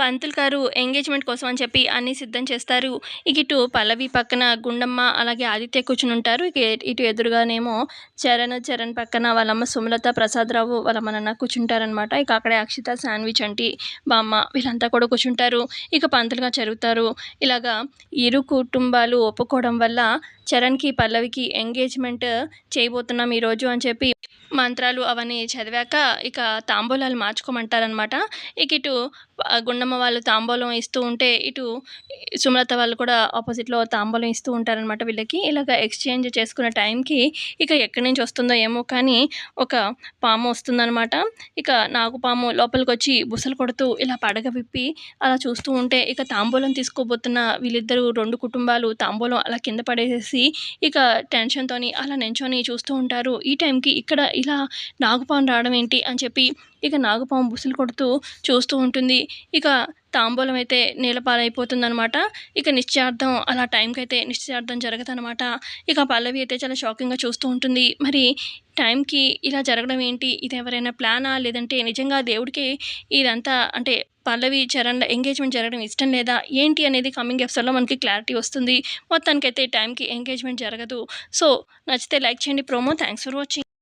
పంతులు గారు ఎంగేజ్మెంట్ కోసం అని చెప్పి అన్నీ సిద్ధం చేస్తారు. ఇక ఇటు పల్లవి పక్కన గుండమ్మ అలాగే ఆదిత్య కూర్చుని ఉంటారు. ఇక ఇటు ఎదురుగానేమో చరణ్ చరణ్ పక్కన వాళ్ళమ్మ సుమలత ప్రసాదరావు వాళ్ళమ్మ మన నాన్న కూర్చుంటారనమాట ఇక అక్కడే అక్షిత శాండ్విచ్ అంటి బామ్మ వీళ్ళంతా కూడా కూర్చుంటారు. ఇక పంతులుగా జరుగుతారు ఇలాగా ఇరు కుటుంబాలు ఒప్పుకోవడం వల్ల చరణ్కి పల్లవికి ఎంగేజ్మెంట్ చేయబోతున్నాం ఈరోజు అని చెప్పి మంత్రాలు అవన్నీ చదివాక ఇక తాంబూలాలు మార్చుకోమంటారనమాట ఇక ఇటు గుండమ్మ వాళ్ళు తాంబూలం ఇస్తూ ఉంటే ఇటు సుమలత వాళ్ళు కూడా ఆపోజిట్లో తాంబూలం ఇస్తూ ఉంటారనమాట వీళ్ళకి. ఇలాగ ఎక్స్చేంజ్ చేసుకునే టైంకి ఇక ఎక్కడి నుంచి వస్తుందో ఏమో కానీ ఒక పాము వస్తుందనమాట ఇక నాకు పాము లోపలికి వచ్చి బుసలు కొడుతూ ఇలా పడగ విప్పి అలా చూస్తూ ఉంటే ఇక తాంబూలం తీసుకోబోతున్న వీళ్ళిద్దరూ రెండు కుటుంబాలు తాంబూలం అలా కింద పడేసేసి ఇక టెన్షన్తో అలా నించొని చూస్తూ ఉంటారు. ఈ టైంకి ఇక్కడ ఇలా నాగుపాము రావడం ఏంటి అని చెప్పి ఇక నాగుపాము బుసులు కొడుతూ చూస్తూ ఉంటుంది. ఇక తాంబూలం అయితే నీలపాలైపోతుందనమాట ఇక నిశ్చయార్థం అలా టైంకి అయితే నిశ్చయార్థం జరగదనమాట ఇక పల్లవి అయితే చాలా షాకింగ్గా చూస్తూ ఉంటుంది. మరి టైంకి ఇలా జరగడం ఏంటి? ఇది ఎవరైనా ప్లానా లేదంటే నిజంగా దేవుడికి ఇదంతా అంటే పల్లవి చరణ్ ఎంగేజ్మెంట్ జరగడం ఇష్టం లేదా? ఏంటి అనేది కమింగ్ ఎపిసోడ్లో మనకి క్లారిటీ వస్తుంది. మొత్తానికైతే టైంకి ఎంగేజ్మెంట్ జరగదు. సో నచ్చితే లైక్ చేయండి. Promo thanks for watching